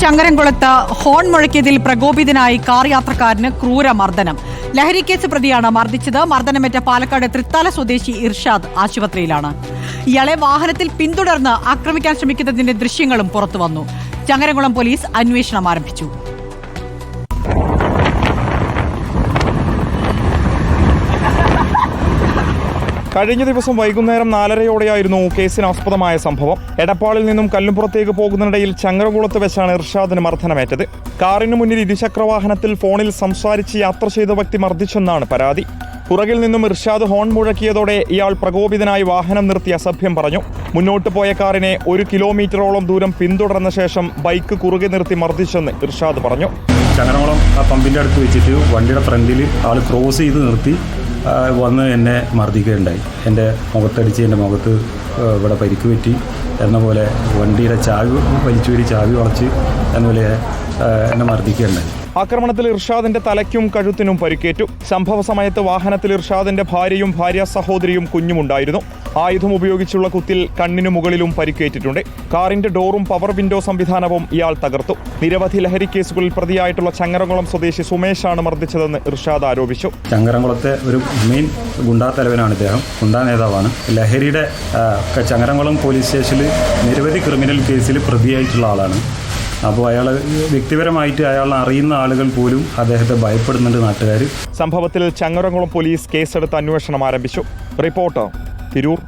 ചങ്ങരംകുളത്ത് horn മുഴക്കിയതിൽ പ്രകോപിതനായി car യാത്രക്കാരന് ക്രൂര മർദ്ദനം ലഹരിക്കേസ് പ്രതിയാണ് മർദ്ദിച്ചത്. മർദ്ദനമേറ്റ പാലക്കാട് തൃത്താല സ്വദേശി ഇർഷാദ് ആശുപത്രിയിലാണ്. ഇയാളെ വാഹനത്തിൽ പിന്തുടർന്ന് ആക്രമിക്കാൻ ശ്രമിക്കുന്നതിന്റെ ദൃശ്യങ്ങളും പുറത്തുവന്നു. ചങ്ങരംകുളം പോലീസ് അന്വേഷണം ആരംഭിച്ചു. കഴിഞ്ഞ ദിവസം വൈകുന്നേരം നാലരയോടെയായിരുന്നു കേസിനാസ്പദമായ സംഭവം. എടപ്പാളിൽ നിന്നും കല്ലുംപുറത്തേക്ക് പോകുന്നതിനിടയിൽ ചങ്ങരകുളത്ത് വെച്ചാണ് ഇർഷാദിന് മർദ്ദനമേറ്റത്. കാറിന് മുന്നിൽ ഇരുചക്രവാഹനത്തിൽ ഫോണിൽ സംസാരിച്ച് യാത്ര ചെയ്ത വ്യക്തി മർദ്ദിച്ചെന്നാണ് പരാതി. പുറകിൽ നിന്നും ഇർഷാദ് ഹോൺ മുഴക്കിയതോടെ ഇയാൾ പ്രകോപിതനായി വാഹനം നിർത്തി അസഭ്യം പറഞ്ഞു. മുന്നോട്ട് പോയ കാറിനെ ഒരു കിലോമീറ്ററോളം ദൂരം പിന്തുടർന്ന ശേഷം ബൈക്ക് കുറുകെ നിർത്തി മർദ്ദിച്ചെന്ന് ഇർഷാദ് പറഞ്ഞു. ചങ്ങനോളം ആ പമ്പിന്റെ അടുത്ത് വെച്ചിട്ട് വണ്ടിയുടെ ഫ്രണ്ടിൽ ആൾ ക്രോസ് ചെയ്ത് നിർത്തി. വന്ന് എന്നെ മർദ്ദിക്കുകയുണ്ടായി. എന്റെ മുഖത്തടിച്ച് എന്റെ മുഖത്ത് ഇവിടെ പരിക്ക് പറ്റി. എന്ന പോലെ വണ്ടിയുടെ ചാവി വലിച്ചൂരി ചാവി വളച്ച് എന്നപോലെ എന്നെ മർദ്ദിക്കുകയുണ്ടായി. ആക്രമണത്തിൽ ഇർഷാദിന്റെ തലയ്ക്കും കഴുത്തിനും പരിക്കേറ്റു. സംഭവ സമയത്ത് വാഹനത്തിൽ ഇർഷാദിന്റെ ഭാര്യയും ഭാര്യ സഹോദരിയും കുഞ്ഞുമുണ്ടായിരുന്നു. ആയുധം ഉപയോഗിച്ചുള്ള കുത്തിൽ കണ്ണിനു മുകളിലും പരിക്കേറ്റിട്ടുണ്ട്. കാറിന്റെ ഡോറും പവർ വിൻഡോ സംവിധാനവും ഇയാൾ തകർത്തു. നിരവധി ലഹരി കേസുകളിൽ പ്രതിയായിട്ടുള്ള ചങ്ങരംകുളം സ്വദേശി സുമേഷാണ് മർദ്ദിച്ചതെന്ന് ഇർഷാദ് ആരോപിച്ചു. ചങ്ങരംകുളത്തെ ഒരു മെയിൻ ഗുണ്ടാ തലവനാണ് ഇദ്ദേഹം. ഗുണ്ടാ നേതാവാണ്. ലഹരിയുടെ ചങ്ങരംകുളം പോലീസ് സ്റ്റേഷനിൽ നിരവധി ക്രിമിനൽ കേസിൽ പ്രതിയായിട്ടുള്ള ആളാണ്. അപ്പോൾ അയാൾ വ്യക്തിപരമായിട്ട് അയാൾ അറിയുന്ന ആളുകൾ പോലും അദ്ദേഹത്തെ ഭയപ്പെടുന്നുണ്ട് നാട്ടുകാർ. സംഭവത്തിൽ ചങ്ങരംകുളം പോലീസ് കേസെടുത്ത് അന്വേഷണം ആരംഭിച്ചു. റിപ്പോർട്ടർ തിരൂർ